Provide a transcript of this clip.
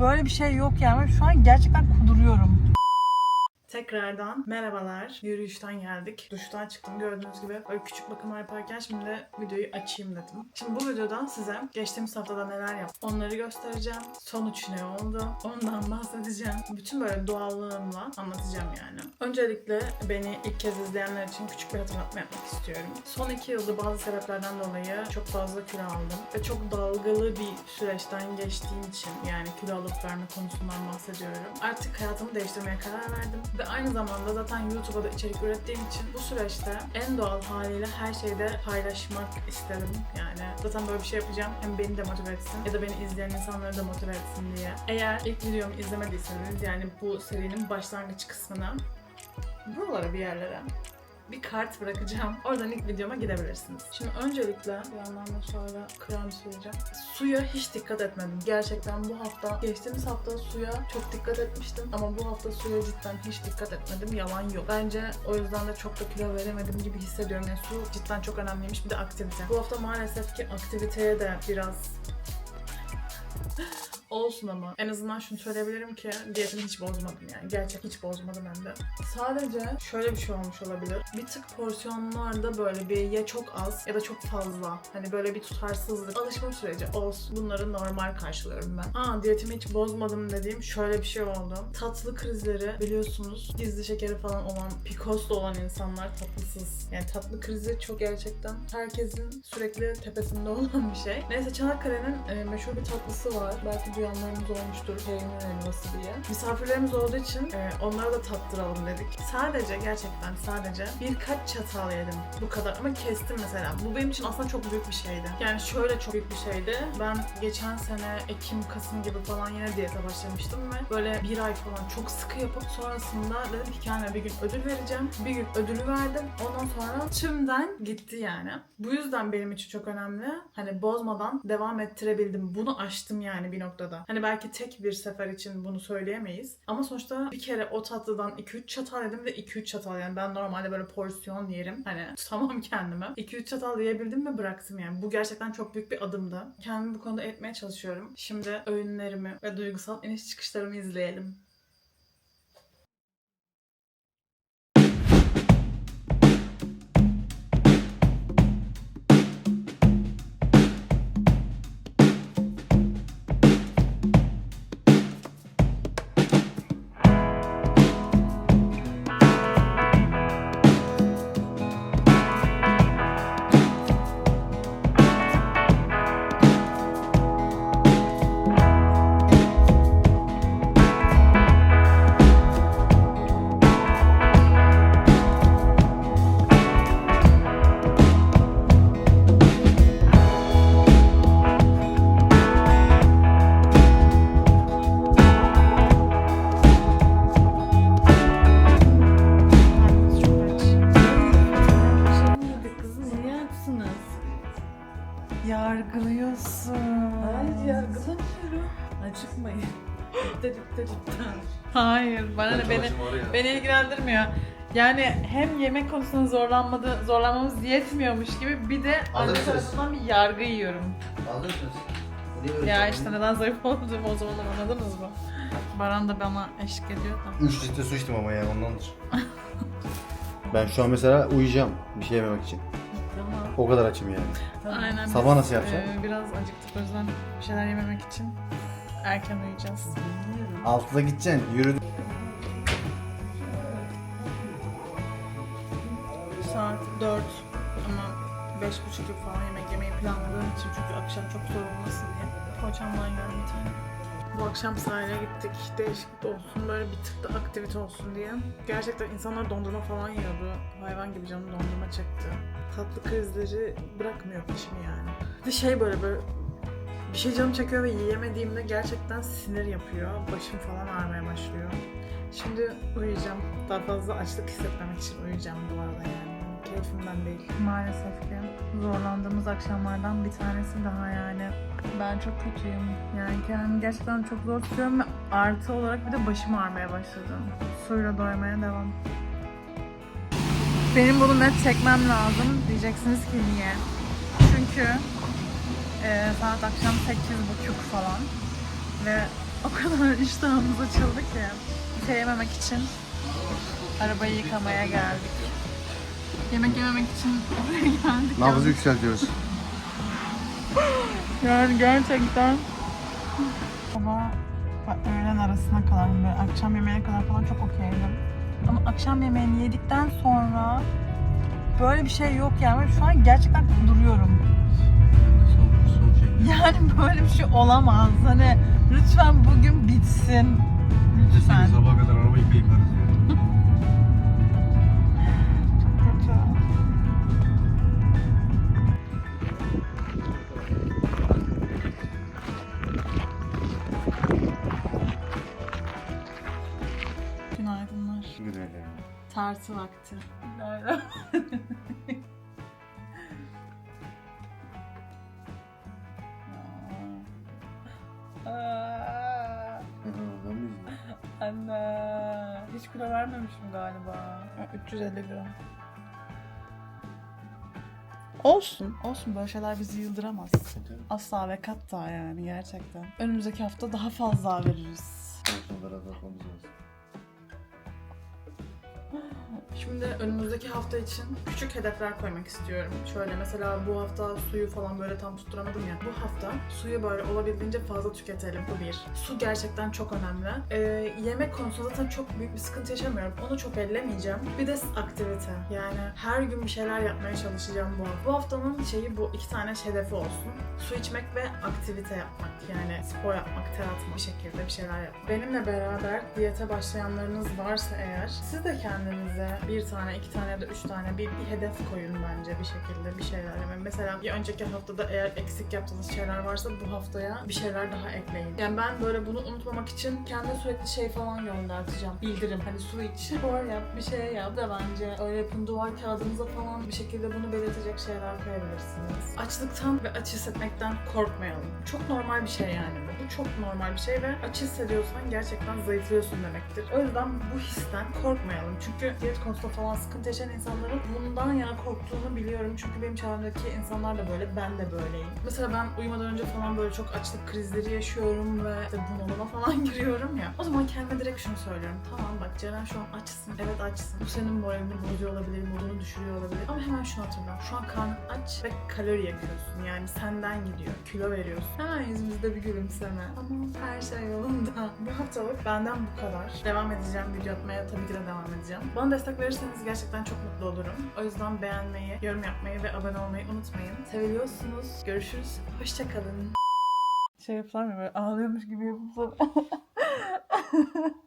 Böyle bir şey yok yani. Şu an gerçekten kuduruyorum. Tekrardan merhabalar. Yürüyüşten geldik. Duştan çıktım. Gördüğünüz gibi böyle küçük bakımlar yaparken şimdi videoyu açayım dedim. Şimdi bu videoda size geçtiğimiz haftada neler yaptım onları göstereceğim. Sonuç ne oldu? Ondan bahsedeceğim. Bütün böyle doğallığımla anlatacağım yani. Öncelikle beni ilk kez izleyenler için küçük bir hatırlatma yapmak istiyorum. Son iki yılda bazı sebeplerden dolayı çok fazla kilo aldım. Ve çok dalgalı bir süreçten geçtiğim için yani kilo alıp verme konusundan bahsediyorum. Artık hayatımı değiştirmeye karar verdim. Ve aynı zamanda zaten YouTube'a da içerik ürettiğim için bu süreçte en doğal haliyle her şeyde paylaşmak istedim. Yani zaten böyle bir şey yapacağım. Hem beni de motive etsin ya da beni izleyen insanları da motive etsin diye. Eğer ilk videomu izlemediyseniz yani bu serinin başlangıç kısmına buralara bir yerlere bir kart bırakacağım. Oradan ilk videoma gidebilirsiniz. Şimdi öncelikle bir yandan da şöyle krem süreceğim. Suya hiç dikkat etmedim. Gerçekten bu hafta, geçtiğimiz hafta suya çok dikkat etmiştim. Ama bu hafta suya cidden hiç dikkat etmedim. Yalan yok. Bence o yüzden de çok da kilo veremedim gibi hissediyorum. Yani su cidden çok önemliymiş. Bir de aktivite. Bu hafta maalesef ki aktiviteye de biraz Olsun ama en azından şunu söyleyebilirim ki diyetimi hiç bozmadım yani. Gerçek hiç bozmadım hem de. Sadece şöyle bir şey olmuş olabilir. Bir tık porsiyonlarda böyle bir ya çok az ya da çok fazla. Hani böyle bir tutarsızlık. Alışma süreci olsun. Bunları normal karşılıyorum ben. Aa diyetimi hiç bozmadım dediğim şöyle bir şey oldu. Tatlı krizleri biliyorsunuz gizli şekeri falan olan, pikoslu olan insanlar tatlısız. Yani tatlı krizi çok gerçekten herkesin sürekli tepesinde olan bir şey. Neyse Çanakkale'nin e, meşhur bir tatlısı var. Belki duyanlarınız olmuştur peynir helvası diye. Misafirlerimiz olduğu için e, onlara da tattıralım dedik. Sadece gerçekten sadece birkaç çatal yedim. Bu kadar ama kestim mesela. Bu benim için aslında çok büyük bir şeydi. Yani şöyle çok büyük bir şeydi. Ben geçen sene Ekim, Kasım gibi falan yine diyete başlamıştım ve böyle bir ay falan çok sıkı yapıp sonrasında dedim ki kendime bir gün ödül vereceğim. Bir gün ödülü verdim. Ondan sonra tümden gitti yani. Bu yüzden benim için çok önemli. Hani bozmadan devam ettirebildim. Bunu aştım yani bir noktada. Hani belki tek bir sefer için bunu söyleyemeyiz. Ama sonuçta bir kere o tatlıdan 2-3 çatal yedim ve 2-3 çatal yani ben normalde böyle porsiyon yerim. Hani tutamam kendime. 2-3 çatal yiyebildim ve bıraktım yani. Bu gerçekten çok büyük bir adımdı. Kendimi bu konuda etmeye çalışıyorum. Şimdi öğünlerimi ve duygusal iniş çıkışlarımı izleyelim. Hayır, bana ne beni beni ilgilendirmiyor. Yani hem yemek konusunda zorlanmadı, zorlanmamız yetmiyormuş gibi bir de anne Alırsınız. tarafından bir yargı yiyorum. Niye böyle Ya yapıyorsun? işte neden zayıf olduğumu o zamanlar anladınız mı? Baran da bana eşlik ediyor da. 3 litre su içtim ama ya ondandır. ben şu an mesela uyuyacağım bir şey yememek için. Tamam. O kadar açım yani. Aynen. Sabah nasıl yapacağım? e, biraz acıktık o yüzden bir şeyler yememek için erken uyuyacağız. Altıda gideceksin yürü. Saat 4 ama 5.30 gibi falan yemek yemeyi planladığım için çünkü akşam çok zor olmasın diye. Poğaçamdan yiyorum bir tane. Bu akşam sahile gittik. Değişiklik olsun, böyle bir tık da aktivite olsun diye. Gerçekten insanlar dondurma falan yiyordu. Hayvan gibi canım dondurma çekti. Tatlı krizleri bırakmıyor peşimi yani. Bir de şey böyle böyle bir şey canım çekiyor ve yiyemediğimde gerçekten sinir yapıyor. Başım falan ağrımaya başlıyor. Şimdi uyuyacağım. Daha fazla açlık hissetmemek için uyuyacağım bu arada yani. Keyfimden değil. Maalesef ki zorlandığımız akşamlardan bir tanesi daha yani. Ben çok kötüyüm. Yani kendimi gerçekten çok zor tutuyorum ve artı olarak bir de başım ağrımaya başladı. Suyla doymaya devam. Benim bunu net çekmem lazım. Diyeceksiniz ki niye? Çünkü e, saat akşam 8.30 falan. Ve o kadar iştahımız açıldı ki bir yememek için arabayı yıkamaya geldik. Yemek yememek için buraya geldik. Nabzı yükseltiyoruz. Yani gerçekten ama öğlen arasına kadar böyle akşam yemeğine kadar falan çok okeydim. Ama akşam yemeğini yedikten sonra böyle bir şey yok yani. Şu an gerçekten duruyorum. Yani böyle bir şey olamaz. Hani lütfen bugün bitsin. Lütfen. Sabaha kadar araba yıka yıkarız yani. Çok kötü. Günaydınlar. Günaydın. Tartı vakti. Günaydın. Anne. Hiç kilo vermemişim galiba. Ha, 350 gram. Olsun. Olsun böyle şeyler bizi yıldıramaz. Asla ve katta yani gerçekten. Önümüzdeki hafta daha fazla veririz. Sonlara bakmamız lazım. Şimdi önümüzdeki hafta için küçük hedefler koymak istiyorum. Şöyle mesela bu hafta suyu falan böyle tam tutturamadım ya. Bu hafta suyu böyle olabildiğince fazla tüketelim. Bu bir. Su gerçekten çok önemli. Ee, yemek konusunda zaten çok büyük bir sıkıntı yaşamıyorum. Onu çok ellemeyeceğim. Bir de aktivite. Yani her gün bir şeyler yapmaya çalışacağım bu hafta. Bu haftanın şeyi bu. iki tane hedefi olsun. Su içmek ve aktivite yapmak. Yani spor yapmak, ter atmak bir şekilde bir şeyler yapmak. Benimle beraber diyete başlayanlarınız varsa eğer siz de kendinize bir tane, iki tane da üç tane bir, bir hedef koyun bence bir şekilde bir şeyler. Yani mesela bir önceki haftada eğer eksik yaptığınız şeyler varsa bu haftaya bir şeyler daha ekleyin. Yani ben böyle bunu unutmamak için kendime sürekli şey falan gönderteceğim. Bildirim. Hani su iç, spor yap, bir şey yap da bence öyle yapın duvar kağıdınıza falan bir şekilde bunu belirtecek şeyler koyabilirsiniz. Açlıktan ve aç hissetmekten korkmayalım. Çok normal bir şey yani bu. Bu çok normal bir şey ve aç hissediyorsan gerçekten zayıflıyorsun demektir. O yüzden bu histen korkmayalım. Çünkü diyet konusunda falan sıkıntı yaşayan insanların bundan yana korktuğunu biliyorum. Çünkü benim çevremdeki insanlar da böyle, ben de böyleyim. Mesela ben uyumadan önce falan böyle çok açlık krizleri yaşıyorum ve işte bunalıma falan giriyorum ya. O zaman kendime direkt şunu söylüyorum. Tamam bak Ceren şu an açsın. Evet açsın. Bu senin moralini bozuyor olabilir, modunu düşürüyor olabilir. Ama hemen şunu hatırla. Şu an karnın aç ve kalori yakıyorsun. Yani senden gidiyor. Kilo veriyorsun. Hemen yüzümüzde bir gülümseme. Tamam her şey yolunda. Bu haftalık benden bu kadar. Devam edeceğim. Video atmaya tabii ki de devam edeceğim. Bana destek verirseniz gerçekten çok mutlu olurum. O yüzden beğenmeyi, yorum yapmayı ve abone olmayı unutmayın. Seviyorsunuz. Görüşürüz. Hoşçakalın. Şey yapar mı böyle ağlıyormuş gibi yapıp